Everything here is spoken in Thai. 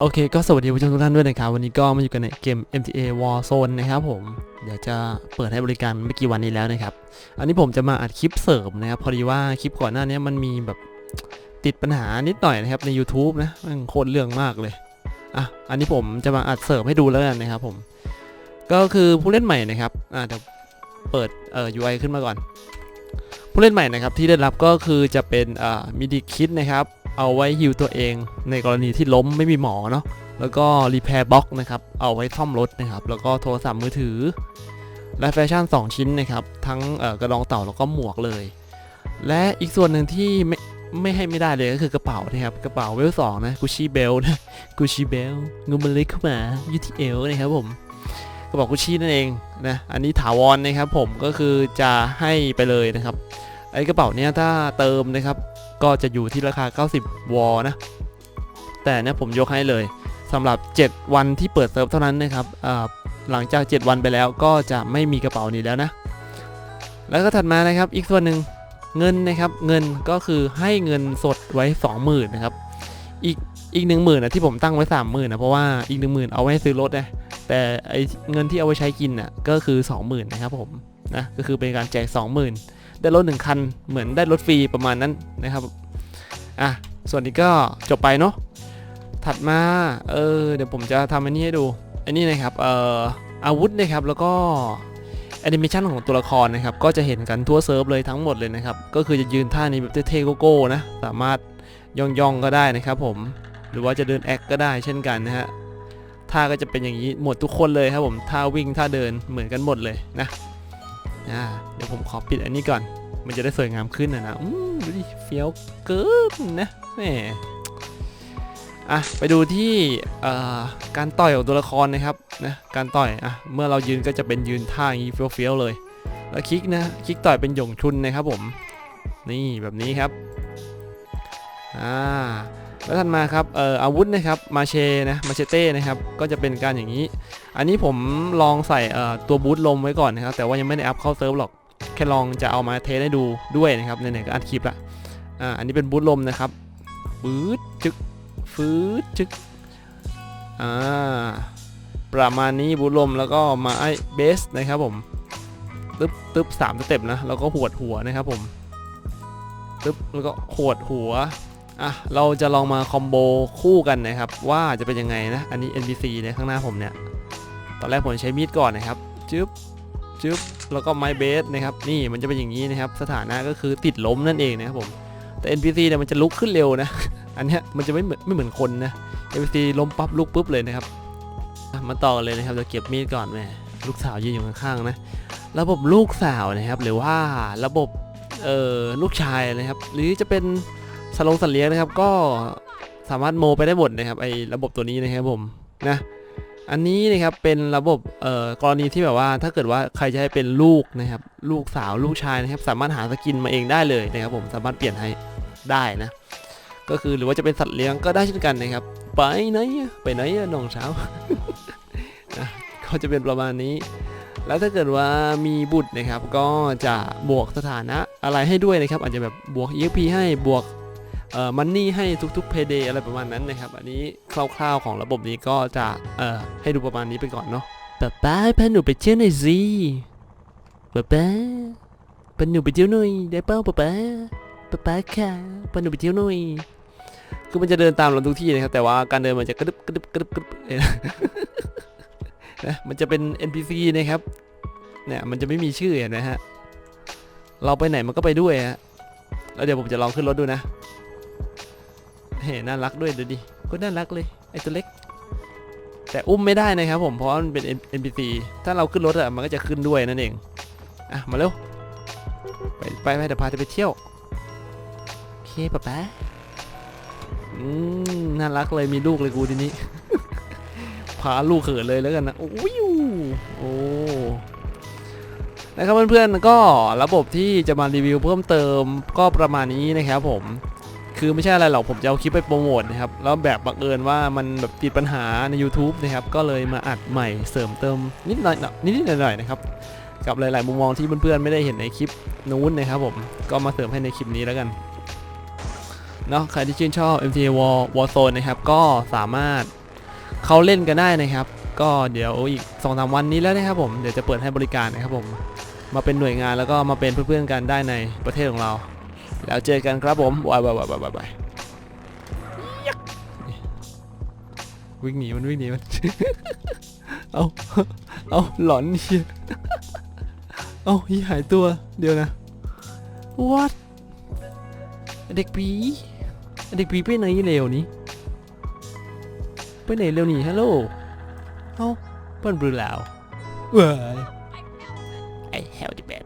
โอเคก็สวัสดีผู้ชมทุกท่านด้วยนะครับวันนี้ก็มาอยู่กันในเกม MTA Warzone นะครับผมเดี๋ยวจะเปิดให้บริการไม่กี่วันนี้แล้วนะครับ อันนี้ผมจะมาอัดคลิปเสริมนะครับพอดีว่าคลิปก่อนหน้านี้มันมีแบบติดปัญหานิดหน่อยนะครับใน YouTube นะมันโคตรเรื่องมากเลยอะอันนี้ผมจะมาอัดเสริมให้ดูแล้วกันนะครับผม ก็คือผู้เล่นใหม่นะครับอะเดี๋ยวเปิดเอ่อ UI ขึ้นมาก่อน ผู้เล่นใหม่นะครับที่ได้รับก็คือจะเป็นอ่ามิดิคิดนะครับ เอาไว้ฮิวตัวเอง ในกรณีที่ล้มไม่มีหมอเนาะแล้วก็รีแพร์บ็อกนะครับเอาไว้ซ่อมรถนะครับแล้วก็โทรศัพท์มือถือ และแฟชั่น 2 ชิ้นนะครับทั้งกระดองเต่าแล้วก็หมวกเลย และอีกส่วนหนึ่งที่ไม่ไม่ให้ไม่ได้เลยก็คือกระเป๋านะครับกระเป๋าเวลสองนะกุชิเบลนะกุชิเบลเงินมันเล็กเข้ามายูทีเอลนะครับผมกระเป๋ากุชินั่นเองนะอันนี้ถาวรนะครับผมก็คือจะให้ไปเลยนะครับ ไอ้กระเป๋าเนี้ยถ้าเติมนะครับ ก็จะอยู่ที่ราคา 90 วอลนะ แต่เนี่ยผมยกให้เลยสำหรับ 7 วันที่เปิดเซิร์ฟเท่านั้นนะครับหลังจาก 7 วันไปแล้วก็จะไม่มีกระเป๋านี้แล้วนะ แล้วก็ถัดมานะครับอีกส่วนหนึ่งเงินนะครับเงินก็คือให้เงินสดไว้ 20,000นะครับอีกอีกหนึ่งหมื่นนะที่ผมตั้งไว้30,000นะเพราะว่าอีกหนึ่งหมื่นเอาไว้ซื้อรถนะแต่ไอเงินที่เอาไว้ใช้กินน่ะก็คือ 20,000นะครับผมนะก็คือเป็นการแจก20,000 ได้รถหนึ่งคัน เหมือนได้รถฟรีประมาณนั้นนะครับอะส่วนนี้ก็จบไปเนาะถัดมาเออเดี๋ยวผมจะทำอันนี้ให้ดู อันนี้นะครับเอ่ออาวุธนะครับแล้วก็แอนิเมชันของตัวละครนะครับก็จะเห็นกันทั่วเซิร์ฟเลยทั้งหมดเลยนะครับก็คือจะยืนท่านี้แบบเท่ๆโก้ๆนะสามารถย่องๆก็ได้นะครับผมหรือว่าจะเดินแอคก็ได้เช่นกันนะฮะท่าก็จะเป็นอย่างนี้หมดทุกคนเลยครับผมท่าวิ่งท่าเดินเหมือนกันหมดเลยนะ อ่าเดี๋ยวผมขอปิดอันนี้ก่อน มันจะได้สวยงามขึ้นนะนะอืมดูดิเฟี้ยวเกินนะแหมอะไปดูที่เอ่อการต่อยของตัวละครนะครับนะการต่อยอะเมื่อเรายืนก็จะเป็นยืนท่าอย่างนี้เฟี้ยวๆเลย แล้วคลิกนะคลิกต่อยเป็นหยงชุนนะครับผม นี่แบบนี้ครับอ่า แล้วทันมาครับเอ่ออาวุธนะครับมาเชนะมาเชเต้นะครับก็จะเป็นการอย่างนี้ อันนี้ผมลองใส่เอ่อตัวบูทลมไว้ก่อนนะครับแต่ว่ายังไม่ได้อัพเข้าเซิร์ฟหรอกแค่ลองจะเอามาเทสให้ดูด้วยนะครับไหนๆก็อัดคลิปละอ่าอันนี้เป็นบูทลมนะครับปื๊ดจึกฟืดจึกอ่าประมาณนี้บูทลมแล้วก็มาไอเบสนะครับผมตึ๊บตึ๊บสามสเต็ปนะแล้วก็หวดหัวนะครับผมตึ๊บแล้วก็หวดหัว อะเราจะลองมาคอมโบคู่กันนะครับว่าจะเป็นยังไงนะ อันนี้ NPC เนี่ยข้างหน้าผมเนี่ย ตอนแรกผมใช้มีดก่อนนะครับจึ๊บจึ๊บแล้วก็ไม้เบสนะครับนี่มันจะเป็นอย่างนี้นะครับ สถานะก็คือติดล้มนั่นเองนะครับผมแต่ NPC เนี่ยมันจะลุกขึ้นเร็วนะ อันเนี้ยมันจะไม่เหมือนไม่เหมือนคนนะ NPC ล้มปั๊บลุกปุ๊บเลยนะครับมาต่อกันเลยนะครับเราเก็บมีดก่อนแม่ลูกสาวยืนอยู่ข้างๆนะระบบลูกสาวนะครับหรือว่าระบบเอ่อลูกชายนะครับ หรือจะเป็น สลงสัตว์เลี้ยงนะครับ ก็สามารถโมไปได้หมดนะครับไอ้ระบบตัวนี้นะครับผมนะอันนี้นะครับเป็นระบบเอ่อกรณีที่แบบว่าถ้าเกิดว่าใครจะให้เป็นลูกนะครับ ลูกสาวลูกชายนะครับ สามารถหาสกินมาเองได้เลยนะครับ ผมสามารถเปลี่ยนให้ได้นะ ก็คือหรือว่าจะเป็นสัตว์เลี้ยงก็ได้เช่นกันนะครับ ไปไหนไปไหนน้องสาวนะก็จะเป็นประมาณนี้ แล้วถ้าเกิดว่ามีบุตรนะครับ ก็จะบวกสถานะอะไรให้ด้วยนะครับ อาจจะแบบบวก EXP ให้บวก มันนี่ให้ทุกๆ payday อะไรประมาณนั้นนะครับ อันนี้คร่าวๆของระบบนี้ก็จะเอ่อให้ดูประมาณนี้ไปก่อนเนาะป๊าป๊าพาหนูไปเที่ยวหน่อยสิป๊าป๊าพาหนูไปเที่ยวหน่อยได้เปล่าป๊าป๊าป๊าป๊าค่ะพาหนูไปเที่ยวหน่อยคือมันจะเดินตามเราทุกที่นะครับแต่ว่าการเดินมันจะกระดึบกระดึบกระดึบกระดึบเองนะมันจะเป็น NPC นะครับเนี่ยมันจะไม่มีชื่อเห็นไหมฮะเราไปไหนมันก็ไปด้วยฮะแล้วเดี๋ยวผมจะลองขึ้นรถดูนะ เฮ้น่ารักด้วยดูดิก็น่ารักเลยไอตัวเล็ก แต่อุ้มไม่ได้นะครับผมเพราะมันเป็น NPC ถ้าเราขึ้นรถอะมันก็จะขึ้นด้วยนั่นเองอะมาเร็วไปไปไปเดี๋ยวพาเธอไปเที่ยวโอเคป๊าป๊าอืมน่ารักเลยมีลูกเลยกูทีนี้ พาลูกเขินเลยแล้วกันนะโอ้ยโอ้นะครับเพื่อนๆก็ระบบที่จะมารีวิวเพิ่มเติมก็ประมาณนี้นะครับผม คือไม่ใช่อะไรหรอกผมจะเอาคลิปไปโปรโมทนะครับ แล้วแบบบังเอิญว่ามันแบบติดปัญหาใน YouTube นะครับ ก็เลยมาอัดใหม่เสริมเติมนิดหน่อยนิดหน่อยนะครับ กับหลาย ๆ มุมมองที่เพื่อน ๆ ไม่ได้เห็นในคลิปนู้นนะครับผมก็มาเสริมให้ในคลิปนี้แล้วกันเนาะใครที่ชื่นชอบ MTA War Warzone นะครับก็สามารถเขาเล่นกันได้นะครับ ก็เดี๋ยวอีกสองสามวันนี้แล้วนะครับผมเดี๋ยวจะเปิดให้บริการนะครับผมมาเป็นหน่วยงานแล้วก็มาเป็นเพื่อนๆกันได้ในประเทศของเรา แล้วเจอกันครับผมบายบายบายบายบายบายยักวิ่งหนีมันวิ่งหนีมัน เอาเอาหลอนเชียเอาฮีหายตัวเดี๋ยวนะ what เด็กผีเด็กผีไปไหนเร็วนี้ไปไหนเร็วนี่ฮัลโหลเอ้าเปิ้นบรือแล้วเว้ยไอ้ hell the bell